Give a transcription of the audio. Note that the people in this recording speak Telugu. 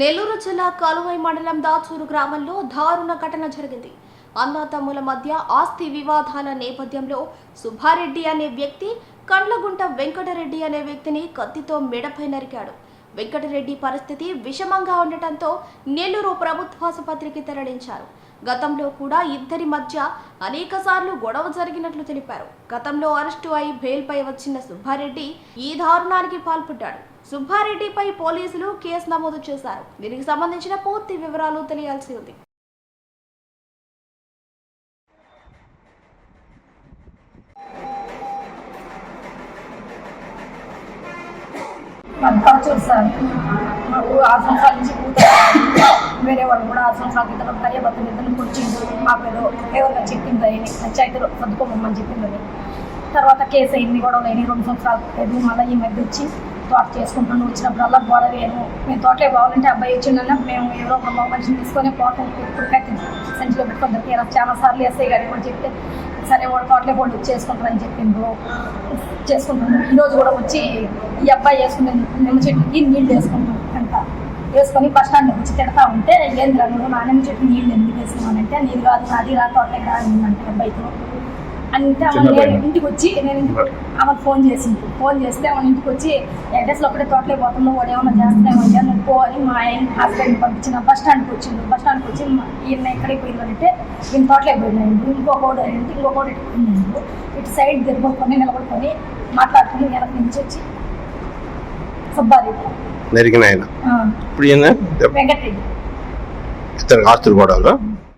నెల్లూరు జిల్లా కాలువై మండలం దాచూరు గ్రామంలో దారుణ ఘటన జరిగింది. అన్నతమ్ముల మధ్య ఆస్తి వివాదాల నేపథ్యంలో సుబ్బారెడ్డి అనే వ్యక్తి కండ్లగుంట వెంకటరెడ్డి అనే వ్యక్తిని కత్తితో మెడపై నరికాడు. వెంకటరెడ్డి పరిస్థితి విషమంగా ఉండటంతో నెల్లూరు ప్రభుత్వాసుపత్రికి తరలించారు. గతంలో కూడా ఇద్దరి మధ్య అనేకసార్లు గొడవ జరిగినట్లు తెలిపారు. గతంలో అరెస్టు అయి బెయిల్పై వచ్చిన సుబ్బారెడ్డి ఈ దారుణానికి పాల్పడ్డాడు. సుబ్బారెడ్డిపై పోలీసులు కేసు నమోదు చేశారు. దీనికి సంబంధించిన పూర్తి వివరాలు తెలియాల్సి ఉంది. అంతా చూస్తారు మాకు ఆ సంవత్సరాల నుంచి వేరే వాళ్ళు కూడా ఆ సంవత్సరాల క్రితం భార్య భర్తలు ఇద్దరు వచ్చిండు మాకు ఏదో ఫేవర్గా చెప్పింది పంచాయతీలో సర్దుకోమని చెప్పిందని తర్వాత కేసు అయింది గొడవలు అయినాయి. రెండు సంవత్సరాలు లేదు మళ్ళీ ఈ మధ్య వచ్చి తోట చేసుకుంటుండే వచ్చినప్పుడల్లా గొడవ వేయను. మేము తోటలే బాగాలంటే అబ్బాయి వచ్చిండన్నా మేము ఎవరో ఒక మనిషిని తీసుకొని పోతాం. ఇప్పుడు కట్టి సంచిలో పెట్టుకొని తీరా చాలా సార్లు వేస్తాయి కానీ కూడా చెప్తే సరే వాడు తోటలే వాళ్ళు చేసుకుంటారని చెప్పిండ్రు చేసుకుంటాను ఈరోజు కూడా వచ్చి ఈ అబ్బాయి వేసుకునే నిమ్మ చెట్టుకి నీళ్ళు వేసుకుంటాం అంట. వేసుకొని బస్ స్టాండ్ వచ్చి తిడతా ఉంటే ఏం రంగు నా నిమ్మ చెట్టు నీళ్ళు ఎందుకు వేసుకున్నానంటే నీళ్ళు కాదు నాది రా తోటలే రా అంటే అబ్బాయితో అంటే నేను ఇంటికి వచ్చి నేను ఆమెకు ఫోన్ చేసింది. ఫోన్ చేస్తే ఆమె ఇంటికి వచ్చి అడ్రస్లో ఒకటే తోటలే పోతున్నావు వాడు ఏమైనా చేస్తున్నామంటే నువ్వు పో అని మా ఆయన హస్బెండ్ పంపించిన బస్ స్టాండ్కి వచ్చింది బస్ స్టాండ్కి వచ్చి ఈయన ఎక్కడికి పోయిందంటే ఈయన తోటలే పోయినాడు ఇంకొకటి ఏంటి? ఇంకొకటి ఇటు పోయినాడు ఇటు సైడ్ తిరుగుకొని నిలబడుకొని మాట్లాడుకుని వెనక నుంచి వచ్చి సుబ్బారెడ్డి. నరికిన ఆయన. ఇప్పుడు వెంకటరెడ్డి. ఆస్తులు గొడవలు